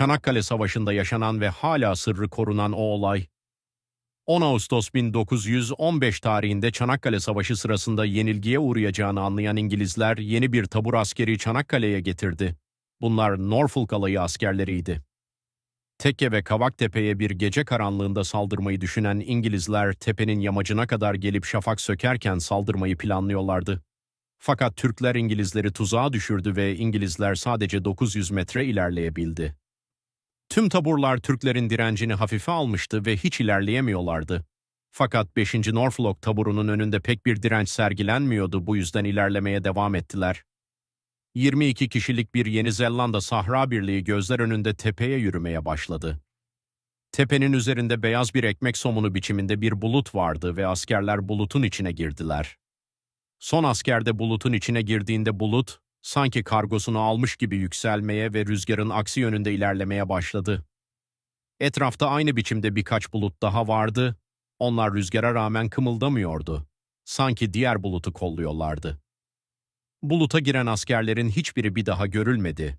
Çanakkale Savaşı'nda yaşanan ve hala sırrı korunan o olay, 10 Ağustos 1915 tarihinde Çanakkale Savaşı sırasında yenilgiye uğrayacağını anlayan İngilizler yeni bir tabur askeri Çanakkale'ye getirdi. Bunlar Norfolk alayı askerleriydi. Tekke ve Kavaktepe'ye bir gece karanlığında saldırmayı düşünen İngilizler tepenin yamacına kadar gelip şafak sökerken saldırmayı planlıyorlardı. Fakat Türkler İngilizleri tuzağa düşürdü ve İngilizler sadece 900 metre ilerleyebildi. Tüm taburlar Türklerin direncini hafife almıştı ve hiç ilerleyemiyorlardı. Fakat 5. Norfolk taburunun önünde pek bir direnç sergilenmiyordu bu yüzden ilerlemeye devam ettiler. 22 kişilik bir Yeni Zelanda Sahra Birliği gözler önünde tepeye yürümeye başladı. Tepenin üzerinde beyaz bir ekmek somunu biçiminde bir bulut vardı ve askerler bulutun içine girdiler. Son asker de bulutun içine girdiğinde bulut, sanki kargosunu almış gibi yükselmeye ve rüzgarın aksi yönünde ilerlemeye başladı. Etrafta aynı biçimde birkaç bulut daha vardı, onlar rüzgara rağmen kımıldamıyordu. Sanki diğer bulutu kolluyorlardı. Buluta giren askerlerin hiçbiri bir daha görülmedi